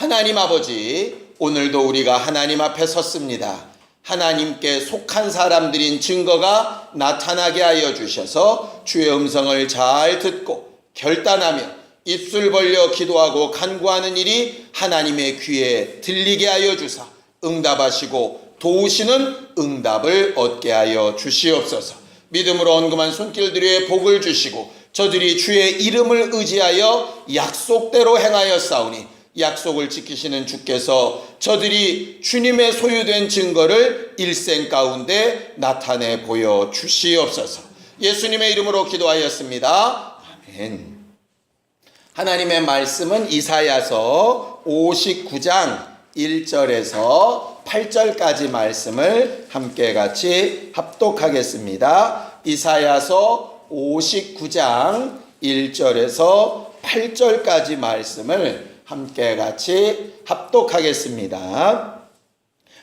하나님 아버지, 오늘도 우리가 하나님 앞에 섰습니다. 하나님께 속한 사람들인 증거가 나타나게 하여 주셔서 주의 음성을 잘 듣고 결단하며 입술 벌려 기도하고 간구하는 일이 하나님의 귀에 들리게 하여 주사 응답하시고 도우시는 응답을 얻게 하여 주시옵소서. 믿음으로 언금한 손길들의 복을 주시고 저들이 주의 이름을 의지하여 약속대로 행하여 싸우니 약속을 지키시는 주께서 저들이 주님의 소유된 증거를 일생 가운데 나타내 보여 주시옵소서. 예수님의 이름으로 기도하였습니다. 아멘. 하나님의 말씀은 이사야서 59장 1절에서 8절까지 말씀을 함께 같이 합독하겠습니다. 이사야서 59장 1절에서 8절까지 말씀을 함께 같이 합독하겠습니다.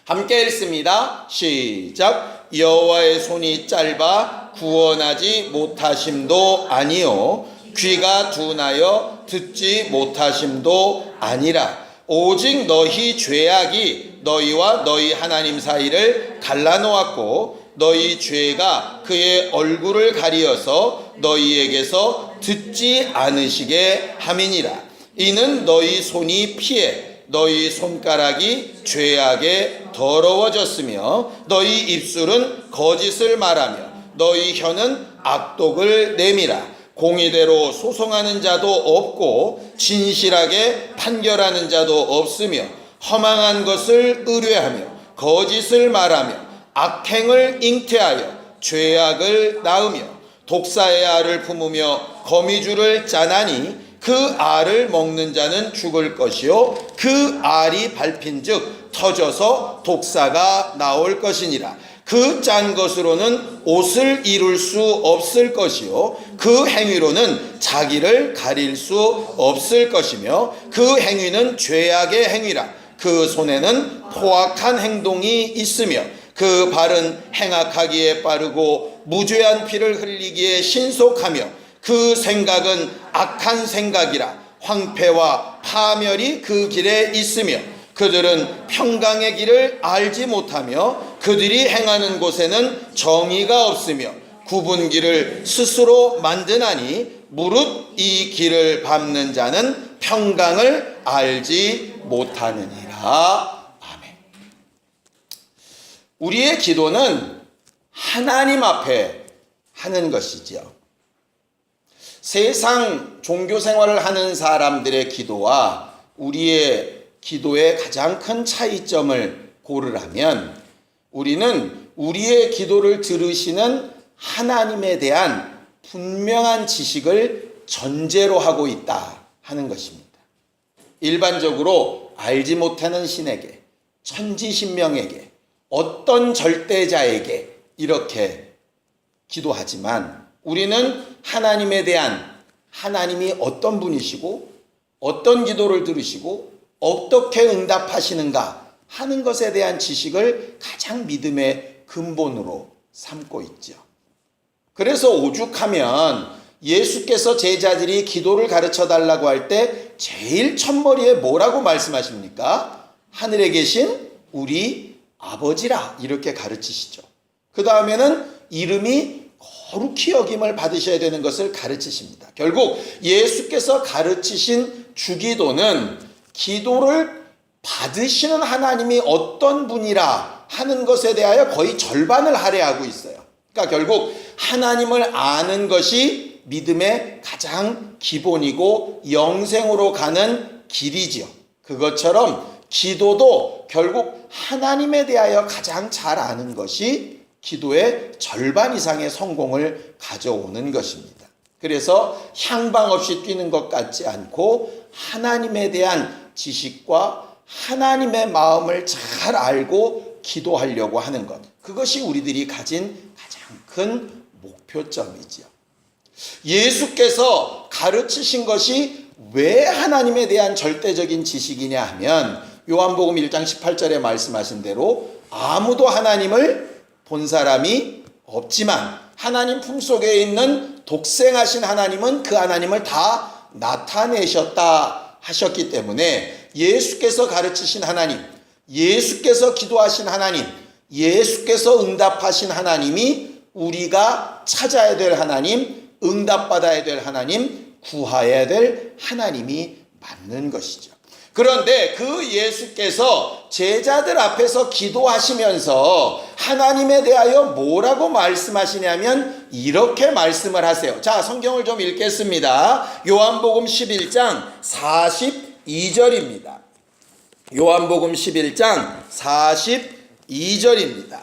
함께 읽습니다. 시작. 여호와의 손이 짧아 구원하지 못하심도 아니요 귀가 둔하여 듣지 못하심도 아니라 오직 너희 죄악이 너희와 너희 하나님 사이를 갈라놓았고 너희 죄가 그의 얼굴을 가리어서 너희에게서 듣지 않으시게 함이니라 이는 너희 손이 피해 너희 손가락이 죄악에 더러워졌으며 너희 입술은 거짓을 말하며 너희 혀는 악독을 내밀어 공의대로 소송하는 자도 없고 진실하게 판결하는 자도 없으며 허망한 것을 의뢰하며 거짓을 말하며 악행을 잉태하여 죄악을 낳으며 독사의 알을 품으며 거미줄을 짜나니 그 알을 먹는 자는 죽을 것이요. 그 알이 밟힌즉 터져서 독사가 나올 것이니라. 그 짠 것으로는 옷을 이룰 수 없을 것이요. 그 행위로는 자기를 가릴 수 없을 것이며 그 행위는 죄악의 행위라. 그 손에는 포악한 행동이 있으며 그 발은 행악하기에 빠르고 무죄한 피를 흘리기에 신속하며 그 생각은 악한 생각이라 황폐와 파멸이 그 길에 있으며 그들은 평강의 길을 알지 못하며 그들이 행하는 곳에는 정의가 없으며 구분 길을 스스로 만드나니 무릇 이 길을 밟는 자는 평강을 알지 못하느니라. 아멘. 우리의 기도는 하나님 앞에 하는 것이지요. 세상 종교 생활을 하는 사람들의 기도와 우리의 기도의 가장 큰 차이점을 고르라면 우리는 우리의 기도를 들으시는 하나님에 대한 분명한 지식을 전제로 하고 있다 하는 것입니다. 일반적으로 알지 못하는 신에게, 천지신명에게, 어떤 절대자에게 이렇게 기도하지만 우리는 하나님에 대한 하나님이 어떤 분이시고 어떤 기도를 들으시고 어떻게 응답하시는가 하는 것에 대한 지식을 가장 믿음의 근본으로 삼고 있죠. 그래서 오죽하면 예수께서 제자들이 기도를 가르쳐 달라고 할 때 제일 첫머리에 뭐라고 말씀하십니까? 하늘에 계신 우리 아버지라 이렇게 가르치시죠. 그 다음에는 이름이 거룩히 여김을 받으셔야 되는 것을 가르치십니다. 결국 예수께서 가르치신 주기도는 기도를 받으시는 하나님이 어떤 분이라 하는 것에 대하여 거의 절반을 할애하고 있어요. 그러니까 결국 하나님을 아는 것이 믿음의 가장 기본이고 영생으로 가는 길이지요. 그것처럼 기도도 결국 하나님에 대하여 가장 잘 아는 것이 기도의 절반 이상의 성공을 가져오는 것입니다. 그래서 향방 없이 뛰는 것 같지 않고 하나님에 대한 지식과 하나님의 마음을 잘 알고 기도하려고 하는 것. 그것이 우리들이 가진 가장 큰 목표점이지요. 예수께서 가르치신 것이 왜 하나님에 대한 절대적인 지식이냐 하면 요한복음 1장 18절에 말씀하신 대로 아무도 하나님을 본 사람이 없지만 하나님 품 속에 있는 독생하신 하나님은 그 하나님을 다 나타내셨다 하셨기 때문에 예수께서 가르치신 하나님, 예수께서 기도하신 하나님, 예수께서 응답하신 하나님이 우리가 찾아야 될 하나님, 응답받아야 될 하나님, 구하여야 될 하나님이 맞는 것이죠. 그런데 그 예수께서 제자들 앞에서 기도하시면서 하나님에 대하여 뭐라고 말씀하시냐면 이렇게 말씀을 하세요. 자, 성경을 좀 읽겠습니다. 요한복음 11장 42절입니다. 요한복음 11장 42절입니다.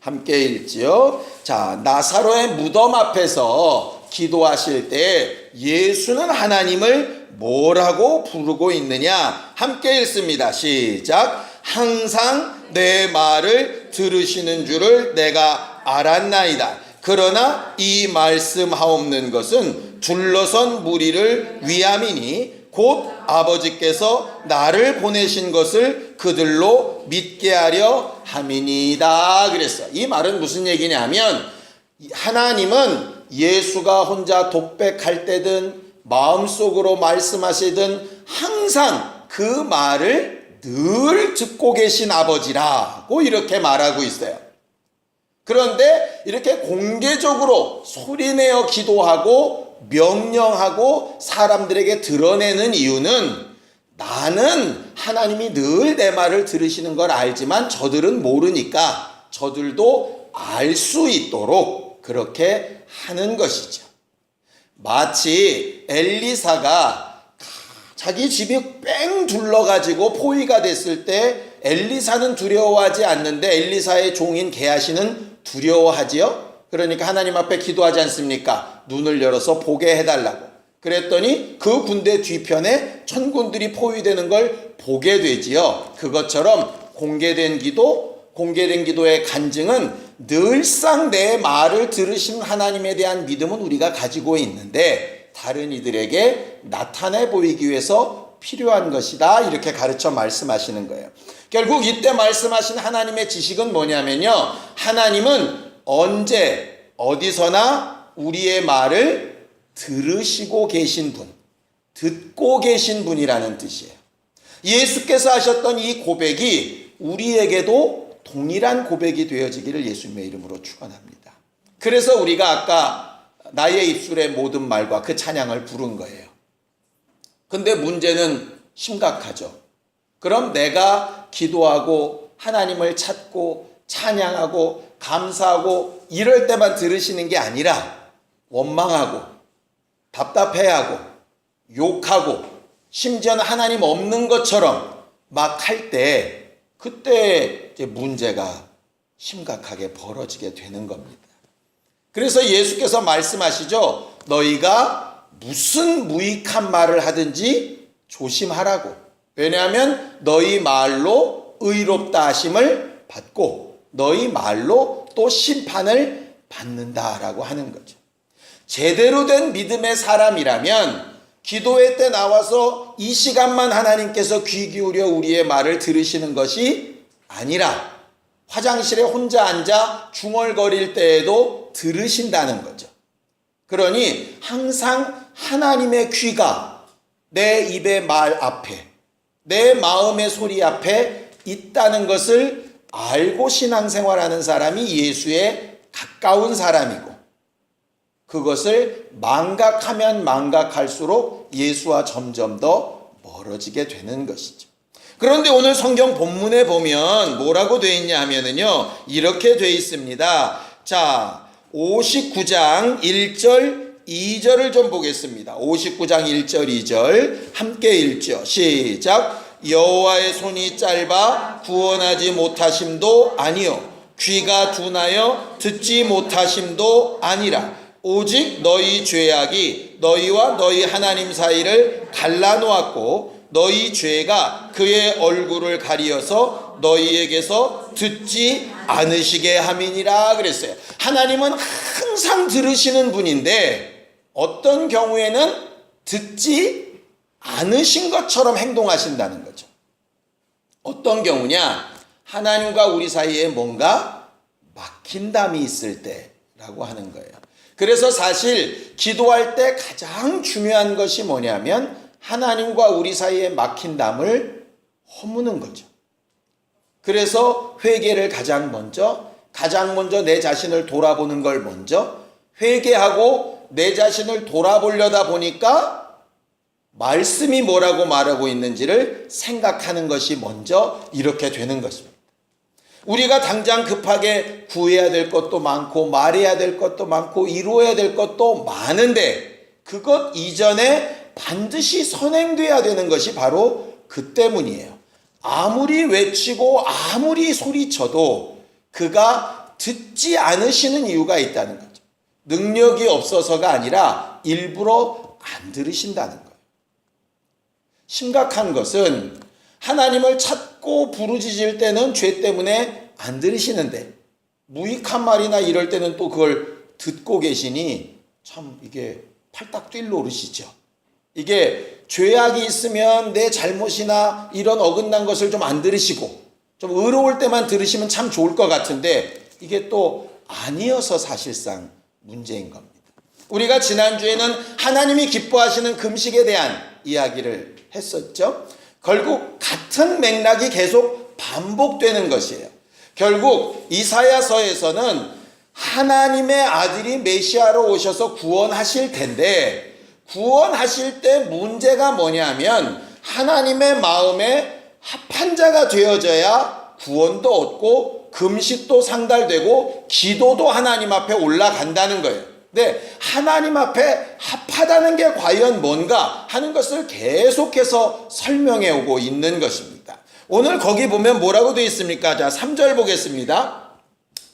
함께 읽지요. 자, 나사로의 무덤 앞에서 기도하실 때 예수는 하나님을 뭐라고 부르고 있느냐? 함께 읽습니다. 시작. 항상 내 말을 들으시는 줄을 내가 알았나이다. 그러나 이 말씀하옵는 것은 둘러선 무리를 위함이니 곧 아버지께서 나를 보내신 것을 그들로 믿게 하려 함이니이다. 그랬어. 이 말은 무슨 얘기냐면 하나님은 예수가 혼자 독백할 때든 마음속으로 말씀하시든 항상 그 말을 늘 듣고 계신 아버지라고 이렇게 말하고 있어요. 그런데 이렇게 공개적으로 소리내어 기도하고 명령하고 사람들에게 드러내는 이유는 나는 하나님이 늘 내 말을 들으시는 걸 알지만 저들은 모르니까 저들도 알 수 있도록 그렇게 하는 것이죠. 마치 엘리사가 자기 집이 뺑 둘러가지고 포위가 됐을 때 엘리사는 두려워하지 않는데 엘리사의 종인 게하시는 두려워하지요. 그러니까 하나님 앞에 기도하지 않습니까? 눈을 열어서 보게 해달라고. 그랬더니 그 군대 뒤편에 천군들이 포위되는 걸 보게 되지요. 그것처럼 공개된 기도, 공개된 기도의 간증은 늘상 내 말을 들으신 하나님에 대한 믿음은 우리가 가지고 있는데 다른 이들에게 나타내 보이기 위해서 필요한 것이다. 이렇게 가르쳐 말씀하시는 거예요. 결국 이때 말씀하신 하나님의 지식은 뭐냐면요. 하나님은 언제, 어디서나 우리의 말을 들으시고 계신 분, 듣고 계신 분이라는 뜻이에요. 예수께서 하셨던 이 고백이 우리에게도 동일한 고백이 되어지기를 예수님의 이름으로 축원합니다. 그래서 우리가 아까 나의 입술의 모든 말과 그 찬양을 부른 거예요. 근데 문제는 심각하죠. 그럼 내가 기도하고 하나님을 찾고 찬양하고 감사하고 이럴 때만 들으시는 게 아니라 원망하고 답답해하고 욕하고 심지어는 하나님 없는 것처럼 막 할 때 그때 문제가 심각하게 벌어지게 되는 겁니다. 그래서 예수께서 말씀하시죠. 너희가 무슨 무익한 말을 하든지 조심하라고. 왜냐하면 너희 말로 의롭다 하심을 받고 너희 말로 또 심판을 받는다라고 하는 거죠. 제대로 된 믿음의 사람이라면 기도회 때 나와서 이 시간만 하나님께서 귀 기울여 우리의 말을 들으시는 것이 아니라 화장실에 혼자 앉아 중얼거릴 때에도 들으신다는 거죠. 그러니 항상 하나님의 귀가 내 입의 말 앞에, 내 마음의 소리 앞에 있다는 것을 알고 신앙생활하는 사람이 예수에 가까운 사람이고, 그것을 망각하면 망각할수록 예수와 점점 더 멀어지게 되는 것이죠. 그런데 오늘 성경 본문에 보면 뭐라고 되어 있냐 하면은요, 이렇게 되어 있습니다. 자, 59장 1절 2절을 좀 보겠습니다. 59장 1절 2절 함께 읽죠. 시작. 여호와의 손이 짧아 구원하지 못하심도 아니요 귀가 둔하여 듣지 못하심도 아니라 오직 너희 죄악이 너희와 너희 하나님 사이를 갈라놓았고 너희 죄가 그의 얼굴을 가리어서 너희에게서 듣지 않으시게 함이니라 그랬어요. 하나님은 항상 들으시는 분인데 어떤 경우에는 듣지 않으신 것처럼 행동하신다는 거죠. 어떤 경우냐? 하나님과 우리 사이에 뭔가 막힌담이 있을 때라고 하는 거예요. 그래서 사실 기도할 때 가장 중요한 것이 뭐냐면 하나님과 우리 사이에 막힌 담을 허무는 거죠. 그래서 회개를 가장 먼저, 가장 먼저 내 자신을 돌아보는 걸 먼저 회개하고 내 자신을 돌아보려다 보니까 말씀이 뭐라고 말하고 있는지를 생각하는 것이 먼저 이렇게 되는 것입니다. 우리가 당장 급하게 구해야 될 것도 많고 말해야 될 것도 많고 이루어야 될 것도 많은데 그것 이전에 반드시 선행돼야 되는 것이 바로 그 때문이에요. 아무리 외치고 아무리 소리쳐도 그가 듣지 않으시는 이유가 있다는 거죠. 능력이 없어서가 아니라 일부러 안 들으신다는 거예요. 심각한 것은 하나님을 찾고 부르짖을 때는 죄 때문에 안 들으시는데 무익한 말이나 이럴 때는 또 그걸 듣고 계시니 참 이게 팔딱 뛸 노릇이죠. 이게 죄악이 있으면 내 잘못이나 이런 어긋난 것을 좀 안 들으시고 좀 의로울 때만 들으시면 참 좋을 것 같은데 이게 또 아니어서 사실상 문제인 겁니다. 우리가 지난주에는 하나님이 기뻐하시는 금식에 대한 이야기를 했었죠. 결국 같은 맥락이 계속 반복되는 것이에요. 결국 이사야서에서는 하나님의 아들이 메시아로 오셔서 구원하실 텐데 구원하실 때 문제가 뭐냐면 하나님의 마음에 합한 자가 되어져야 구원도 얻고 금식도 상달되고 기도도 하나님 앞에 올라간다는 거예요. 네, 하나님 앞에 합하다는 게 과연 뭔가 하는 것을 계속해서 설명해 오고 있는 것입니다. 오늘 거기 보면 뭐라고 되어 있습니까? 자, 3절 보겠습니다.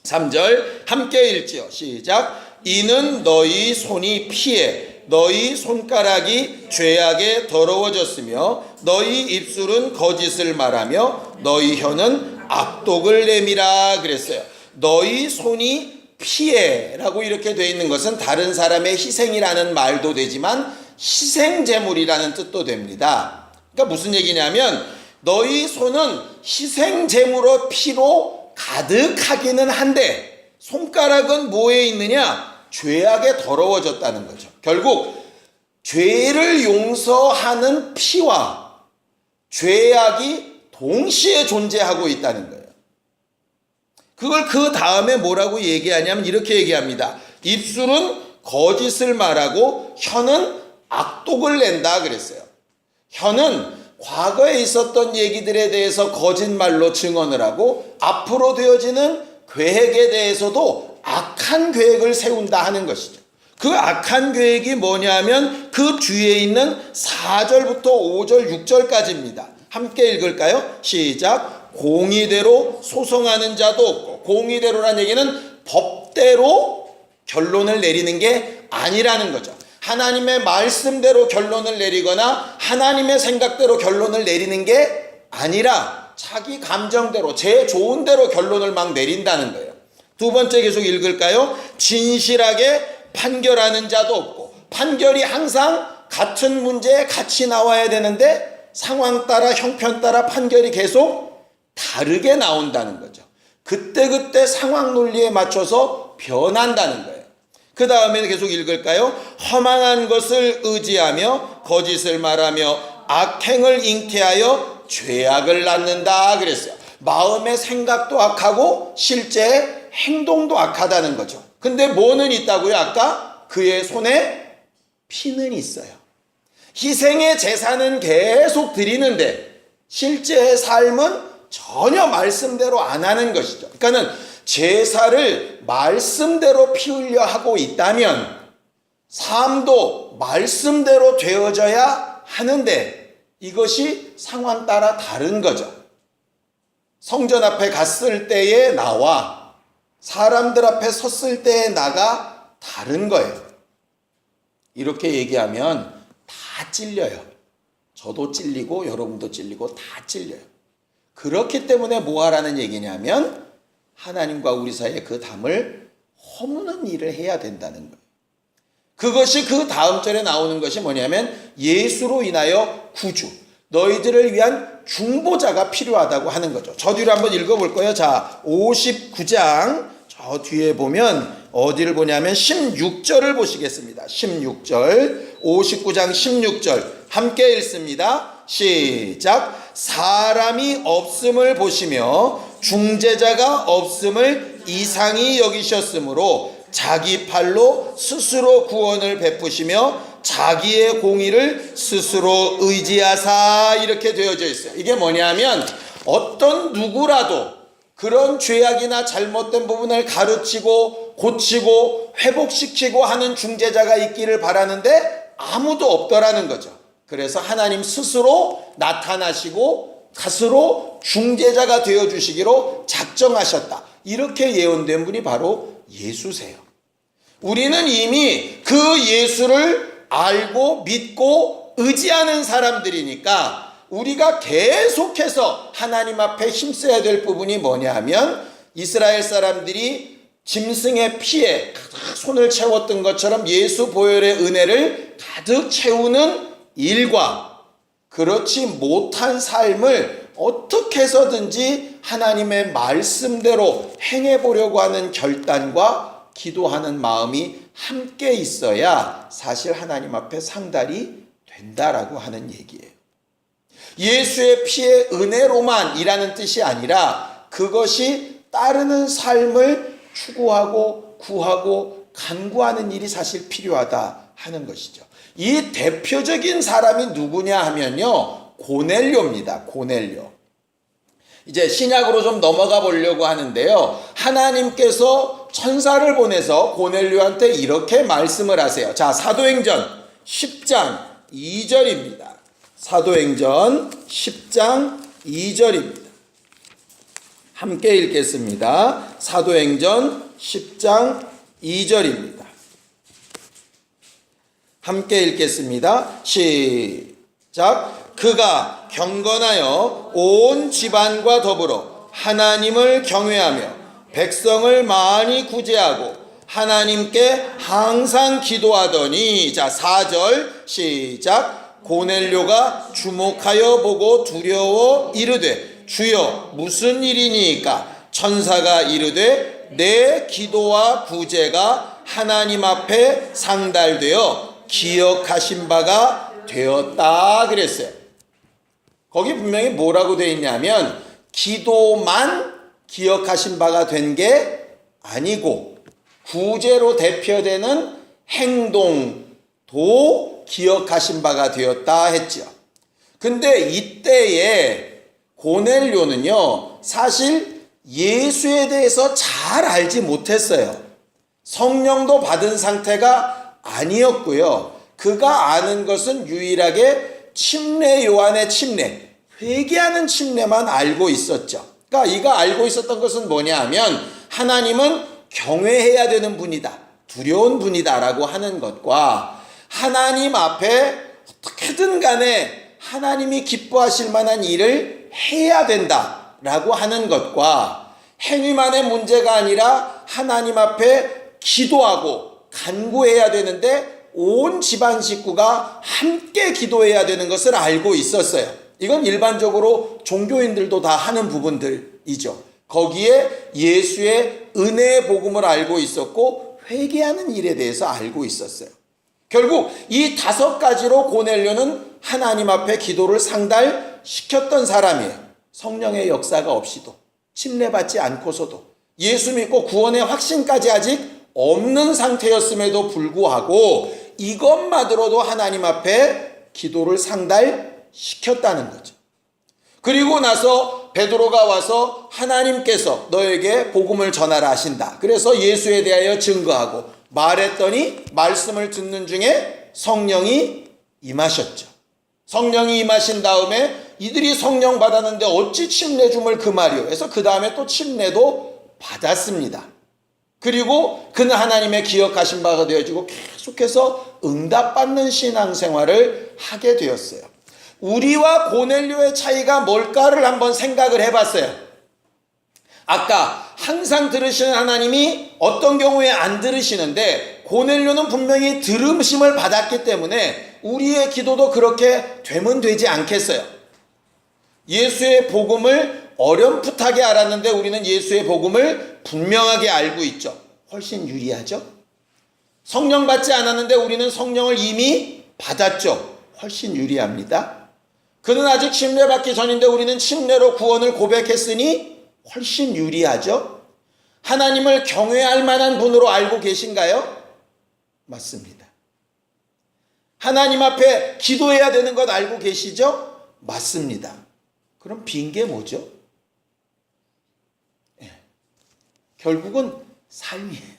3절 함께 읽지요. 시작. 이는 너희 손이 피해 너희 손가락이 죄악에 더러워졌으며 너희 입술은 거짓을 말하며 너희 혀는 악독을 내미라 그랬어요. 너희 손이 피해라고 이렇게 되어 있는 것은 다른 사람의 희생이라는 말도 되지만 희생 제물이라는 뜻도 됩니다. 그러니까 무슨 얘기냐면 너희 손은 희생 제물의 피로 가득하기는 한데 손가락은 뭐에 있느냐? 죄악에 더러워졌다는 거죠. 결국 죄를 용서하는 피와 죄악이 동시에 존재하고 있다는 거예요. 그걸 그 다음에 뭐라고 얘기하냐면 이렇게 얘기합니다. 입술은 거짓을 말하고 혀는 악독을 낸다 그랬어요. 혀는 과거에 있었던 얘기들에 대해서 거짓말로 증언을 하고 앞으로 되어지는 계획에 대해서도 악한 계획을 세운다 하는 것이죠. 그 악한 계획이 뭐냐면 그 뒤에 있는 4절부터 5절, 6절까지입니다. 함께 읽을까요? 시작. 공의대로 소송하는 자도 없고, 공의대로란 얘기는 법대로 결론을 내리는 게 아니라는 거죠. 하나님의 말씀대로 결론을 내리거나 하나님의 생각대로 결론을 내리는 게 아니라 자기 감정대로 제 좋은 대로 결론을 막 내린다는 거예요. 두 번째 계속 읽을까요? 진실하게 판결하는 자도 없고 판결이 항상 같은 문제에 같이 나와야 되는데 상황 따라 형편 따라 판결이 계속 다르게 나온다는 거죠. 그때그때 상황 논리에 맞춰서 변한다는 거예요. 그 다음에 계속 읽을까요? 허망한 것을 의지하며 거짓을 말하며 악행을 잉태하여 죄악을 낳는다 그랬어요. 마음의 생각도 악하고 실제 행동도 악하다는 거죠. 근데 뭐는 있다고요? 아까 그의 손에 피는 있어요. 희생의 제사는 계속 드리는데 실제 삶은 전혀 말씀대로 안 하는 것이죠. 그러니까는 제사를 말씀대로 피 흘려 하고 있다면 삶도 말씀대로 되어져야 하는데 이것이 상황 따라 다른 거죠. 성전 앞에 갔을 때의 나와 사람들 앞에 섰을 때의 나가 다른 거예요. 이렇게 얘기하면 다 찔려요. 저도 찔리고 여러분도 찔리고 다 찔려요. 그렇기 때문에 뭐 하라는 얘기냐면 하나님과 우리 사이에 그 담을 허무는 일을 해야 된다는 거예요. 그것이 그 다음 절에 나오는 것이 뭐냐면 예수로 인하여 구주, 너희들을 위한 중보자가 필요하다고 하는 거죠. 저 뒤로 한번 읽어볼 거예요. 자, 59장 저 뒤에 보면 어디를 보냐면 16절을 보시겠습니다. 16절, 59장 16절 함께 읽습니다. 시작. 사람이 없음을 보시며 중재자가 없음을 이상히 여기셨으므로 자기 팔로 스스로 구원을 베푸시며 자기의 공의를 스스로 의지하사 이렇게 되어져 있어요. 이게 뭐냐면 어떤 누구라도 그런 죄악이나 잘못된 부분을 가르치고 고치고 회복시키고 하는 중재자가 있기를 바라는데 아무도 없더라는 거죠. 그래서 하나님 스스로 나타나시고 스스로 중재자가 되어 주시기로 작정하셨다. 이렇게 예언된 분이 바로 예수세요. 우리는 이미 그 예수를 알고 믿고 의지하는 사람들이니까 우리가 계속해서 하나님 앞에 힘써야 될 부분이 뭐냐 하면 이스라엘 사람들이 짐승의 피에 손을 채웠던 것처럼 예수 보혈의 은혜를 가득 채우는 일과 그렇지 못한 삶을 어떻게 해서든지 하나님의 말씀대로 행해 보려고 하는 결단과 기도하는 마음이 함께 있어야 사실 하나님 앞에 상달이 된다라고 하는 얘기예요. 예수의 피의 은혜로만 이라는 뜻이 아니라 그것이 따르는 삶을 추구하고 구하고 간구하는 일이 사실 필요하다 하는 것이죠. 이 대표적인 사람이 누구냐 하면요. 고넬료입니다. 고넬료. 이제 신약으로 좀 넘어가 보려고 하는데요. 하나님께서 천사를 보내서 고넬료한테 이렇게 말씀을 하세요. 자, 사도행전 10장 2절입니다. 사도행전 10장 2절입니다. 함께 읽겠습니다. 사도행전 10장 2절입니다. 함께 읽겠습니다. 시작. 그가 경건하여 온 집안과 더불어 하나님을 경외하며 백성을 많이 구제하고 하나님께 항상 기도하더니 자 4절 시작 고넬료가 주목하여 보고 두려워 이르되 주여 무슨 일이니까 천사가 이르되 내 기도와 구제가 하나님 앞에 상달되어 기억하신 바가 되었다 그랬어요. 거기 분명히 뭐라고 되어 있냐면 기도만 기억하신 바가 된 게 아니고 구제로 대표되는 행동도 기억하신 바가 되었다 했죠. 근데 이때에 고넬료는요, 사실 예수에 대해서 잘 알지 못했어요. 성령도 받은 상태가 아니었고요. 그가 아는 것은 유일하게 침례 요한의 침례, 회개하는 침례만 알고 있었죠. 그러니까 이가 알고 있었던 것은 뭐냐 하면 하나님은 경외해야 되는 분이다. 두려운 분이다라고 하는 것과 하나님 앞에 어떻게든 간에 하나님이 기뻐하실 만한 일을 해야 된다 라고 하는 것과 행위만의 문제가 아니라 하나님 앞에 기도하고 간구해야 되는데 온 집안 식구가 함께 기도해야 되는 것을 알고 있었어요. 이건 일반적으로 종교인들도 다 하는 부분들이죠. 거기에 예수의 은혜의 복음을 알고 있었고 회개하는 일에 대해서 알고 있었어요. 결국 이 다섯 가지로 고넬료는 하나님 앞에 기도를 상달시켰던 사람이에요. 성령의 역사가 없이도 침례받지 않고서도 예수 믿고 구원의 확신까지 아직 없는 상태였음에도 불구하고 이것만으로도 하나님 앞에 기도를 상달시켰다는 거죠. 그리고 나서 베드로가 와서 하나님께서 너에게 복음을 전하라 하신다. 그래서 예수에 대하여 증거하고 말했더니 말씀을 듣는 중에 성령이 임하셨죠. 성령이 임하신 다음에 이들이 성령 받았는데 어찌 침례 줌을 금하리요. 그래서 그 다음에 또 침례도 받았습니다. 그리고 그는 하나님의 기억하신 바가 되어지고 계속해서 응답받는 신앙생활을 하게 되었어요. 우리와 고넬료의 차이가 뭘까를 한번 생각을 해봤어요. 아까 항상 들으시는 하나님이 어떤 경우에 안 들으시는데 고넬료는 분명히 들음심을 받았기 때문에 우리의 기도도 그렇게 되면 되지 않겠어요. 예수의 복음을 어렴풋하게 알았는데 우리는 예수의 복음을 분명하게 알고 있죠. 훨씬 유리하죠. 성령 받지 않았는데 우리는 성령을 이미 받았죠. 훨씬 유리합니다. 그는 아직 침례받기 전인데 우리는 침례로 구원을 고백했으니 훨씬 유리하죠. 하나님을 경외할 만한 분으로 알고 계신가요? 맞습니다. 하나님 앞에 기도해야 되는 것 알고 계시죠? 맞습니다. 그럼 빈 게 뭐죠? 예. 결국은 삶이에요.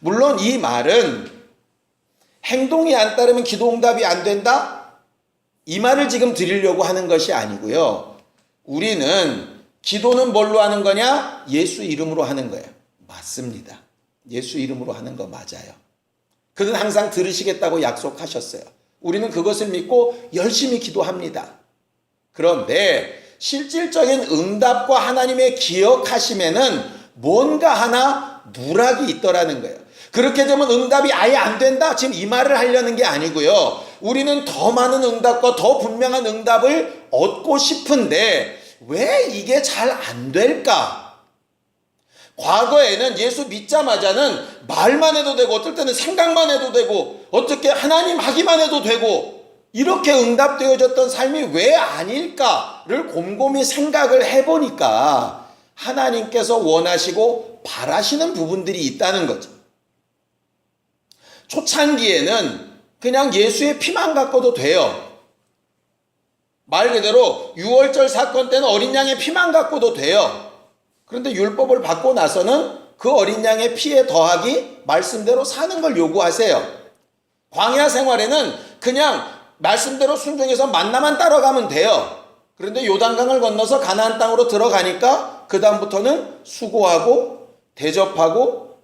물론 이 말은 행동이 안 따르면 기도 응답이 안 된다? 이 말을 지금 드리려고 하는 것이 아니고요. 우리는 기도는 뭘로 하는 거냐? 예수 이름으로 하는 거예요. 맞습니다. 예수 이름으로 하는 거 맞아요. 그는 항상 들으시겠다고 약속하셨어요. 우리는 그것을 믿고 열심히 기도합니다. 그런데 실질적인 응답과 하나님의 기억하심에는 뭔가 하나 누락이 있더라는 거예요. 그렇게 되면 응답이 아예 안 된다? 지금 이 말을 하려는 게 아니고요. 우리는 더 많은 응답과 더 분명한 응답을 얻고 싶은데 왜 이게 잘 안 될까? 과거에는 예수 믿자마자는 말만 해도 되고 어떨 때는 생각만 해도 되고 어떻게 하나님 하기만 해도 되고 이렇게 응답되어졌던 삶이 왜 아닐까를 곰곰이 생각을 해보니까 하나님께서 원하시고 바라시는 부분들이 있다는 거죠. 초창기에는 그냥 예수의 피만 갖고도 돼요. 말 그대로 6월절 사건 때는 어린 양의 피만 갖고도 돼요. 그런데 율법을 받고 나서는 그 어린 양의 피에 더하기 말씀대로 사는 걸 요구하세요. 광야 생활에는 그냥 말씀대로 순종해서 만나만 따라가면 돼요. 그런데 요단강을 건너서 가나안 땅으로 들어가니까 그 다음부터는 수고하고 대접하고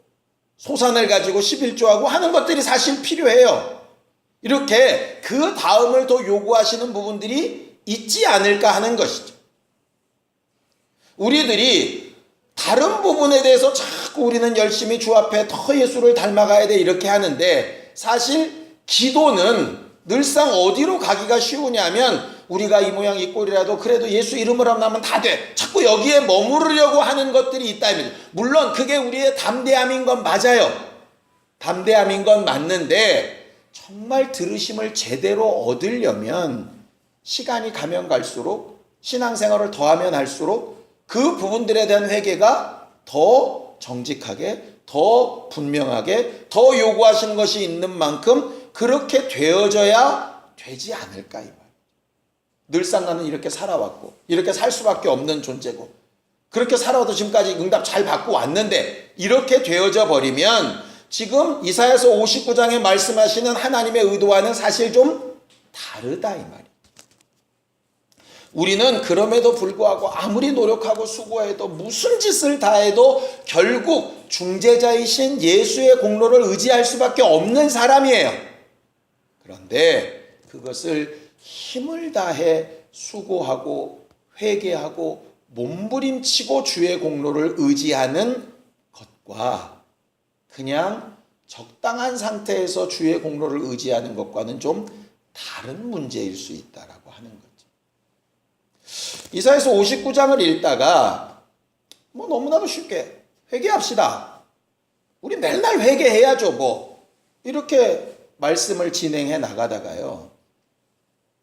소산을 가지고 11조하고 하는 것들이 사실 필요해요. 이렇게 그 다음을 더 요구하시는 부분들이 있지 않을까 하는 것이죠. 우리들이 다른 부분에 대해서 자꾸 우리는 열심히 주 앞에 더 예수를 닮아가야 돼 이렇게 하는데 사실 기도는 늘상 어디로 가기가 쉬우냐면 우리가 이 모양 이 꼴이라도 그래도 예수 이름을 하면 다 돼. 자꾸 여기에 머무르려고 하는 것들이 있다면 물론 그게 우리의 담대함인 건 맞아요. 담대함인 건 맞는데 정말 들으심을 제대로 얻으려면 시간이 가면 갈수록 신앙생활을 더하면 할수록 그 부분들에 대한 회개가 더 정직하게 더 분명하게 더 요구하시는 것이 있는 만큼 그렇게 되어져야 되지 않을까 이 말. 늘상 나는 이렇게 살아왔고 이렇게 살 수밖에 없는 존재고 그렇게 살아도 지금까지 응답 잘 받고 왔는데 이렇게 되어져 버리면 지금 이사야서 59장에 말씀하시는 하나님의 의도와는 사실 좀 다르다 이 말이에요. 우리는 그럼에도 불구하고 아무리 노력하고 수고해도 무슨 짓을 다 해도 결국 중재자이신 예수의 공로를 의지할 수밖에 없는 사람이에요. 그런데 그것을 힘을 다해 수고하고 회개하고 몸부림치고 주의 공로를 의지하는 것과 그냥 적당한 상태에서 주의 공로를 의지하는 것과는 좀 다른 문제일 수 있다라고 하는 거죠. 이사에서 59장을 읽다가 뭐 너무나도 쉽게 회개합시다. 우리 맨날 회개해야죠, 뭐. 이렇게 말씀을 진행해 나가다가요.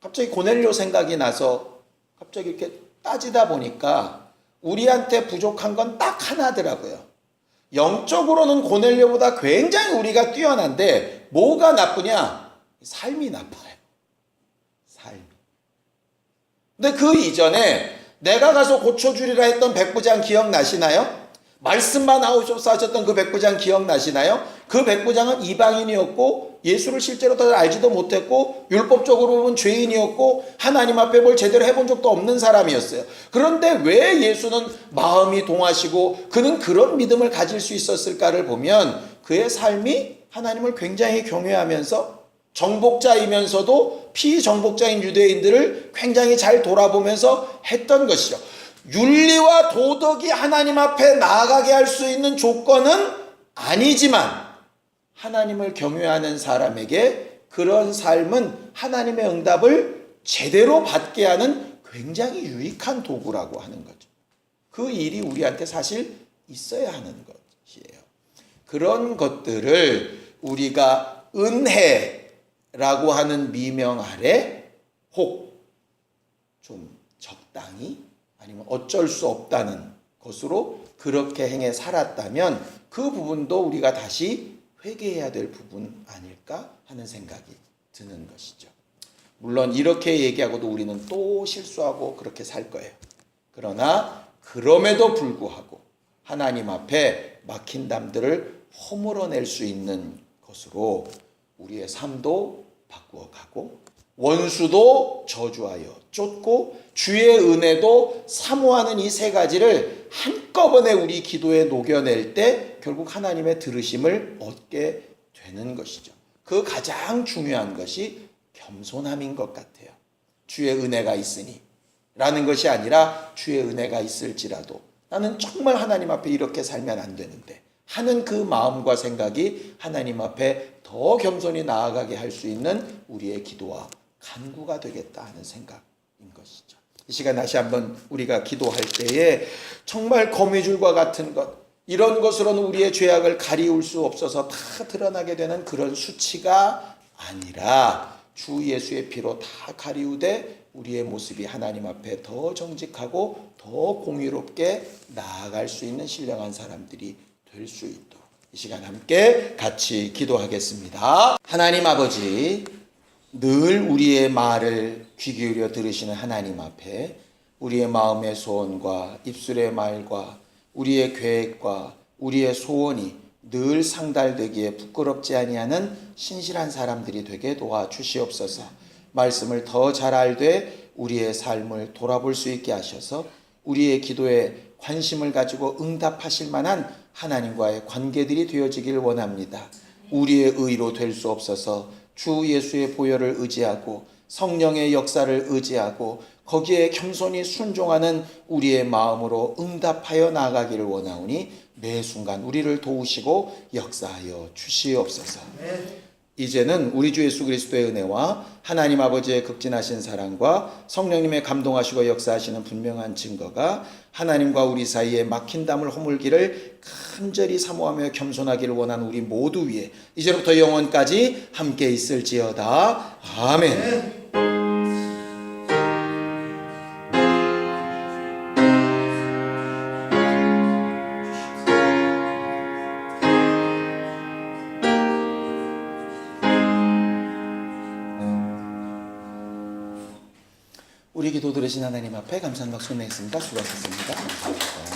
갑자기 고넬료 생각이 나서 갑자기 이렇게 따지다 보니까 우리한테 부족한 건 딱 하나더라고요. 영적으로는 고넬료보다 굉장히 우리가 뛰어난데 뭐가 나쁘냐? 삶이 나빠요. 삶이. 근데 그 이전에 내가 가서 고쳐주리라 했던 백부장 기억나시나요? 말씀만 하옵소서 하셨던 그 백부장 기억나시나요? 그 백부장은 이방인이었고 예수를 실제로 더 알지도 못했고 율법적으로 보면 죄인이었고 하나님 앞에 뭘 제대로 해본 적도 없는 사람이었어요. 그런데 왜 예수는 마음이 동하시고 그는 그런 믿음을 가질 수 있었을까를 보면 그의 삶이 하나님을 굉장히 경외하면서 정복자이면서도 피정복자인 유대인들을 굉장히 잘 돌아보면서 했던 것이죠. 윤리와 도덕이 하나님 앞에 나아가게 할 수 있는 조건은 아니지만 하나님을 경외하는 사람에게 그런 삶은 하나님의 응답을 제대로 받게 하는 굉장히 유익한 도구라고 하는 거죠. 그 일이 우리한테 사실 있어야 하는 것이에요. 그런 것들을 우리가 은혜, 라고 하는 미명 아래 혹 좀 적당히 아니면 어쩔 수 없다는 것으로 그렇게 행해 살았다면 그 부분도 우리가 다시 회개해야 될 부분 아닐까 하는 생각이 드는 것이죠. 물론 이렇게 얘기하고도 우리는 또 실수하고 그렇게 살 거예요. 그러나 그럼에도 불구하고 하나님 앞에 막힌 담들을 허물어낼 수 있는 것으로 우리의 삶도 바꾸어 가고 원수도 저주하여 쫓고 주의 은혜도 사모하는 이 세 가지를 한꺼번에 우리 기도에 녹여낼 때 결국 하나님의 들으심을 얻게 되는 것이죠. 그 가장 중요한 것이 겸손함인 것 같아요. 주의 은혜가 있으니 라는 것이 아니라 주의 은혜가 있을지라도 나는 정말 하나님 앞에 이렇게 살면 안 되는데 하는 그 마음과 생각이 하나님 앞에 더 겸손히 나아가게 할 수 있는 우리의 기도와 간구가 되겠다 하는 생각인 것이죠. 이 시간 다시 한번 우리가 기도할 때에 정말 거미줄과 같은 것 이런 것으로는 우리의 죄악을 가리울 수 없어서 다 드러나게 되는 그런 수치가 아니라 주 예수의 피로 다 가리우되 우리의 모습이 하나님 앞에 더 정직하고 더 공의롭게 나아갈 수 있는 신령한 사람들이 될 수 있도록 이 시간 함께 같이 기도하겠습니다. 하나님 아버지 늘 우리의 말을 귀 기울여 들으시는 하나님 앞에 우리의 마음의 소원과 입술의 말과 우리의 계획과 우리의 소원이 늘 상달되기에 부끄럽지 아니하는 신실한 사람들이 되게 도와 주시옵소서. 말씀을 더 잘 알되 우리의 삶을 돌아볼 수 있게 하셔서 우리의 기도에 관심을 가지고 응답하실 만한 하나님과의 관계들이 되어지길 원합니다. 우리의 의로 될 수 없어서 주 예수의 보혈을 의지하고 성령의 역사를 의지하고 거기에 겸손히 순종하는 우리의 마음으로 응답하여 나아가기를 원하오니 매 순간 우리를 도우시고 역사하여 주시옵소서. 이제는 우리 주 예수 그리스도의 은혜와 하나님 아버지의 극진하신 사랑과 성령님의 감동하시고 역사하시는 분명한 증거가 하나님과 우리 사이에 막힌 담을 허물기를 간절히 사모하며 겸손하기를 원하는 우리 모두 위에 이제부터 영원까지 함께 있을지어다. 아멘. 들으신 하나님 앞에 감사한 박수 내겠습니다. 수고하셨습니다.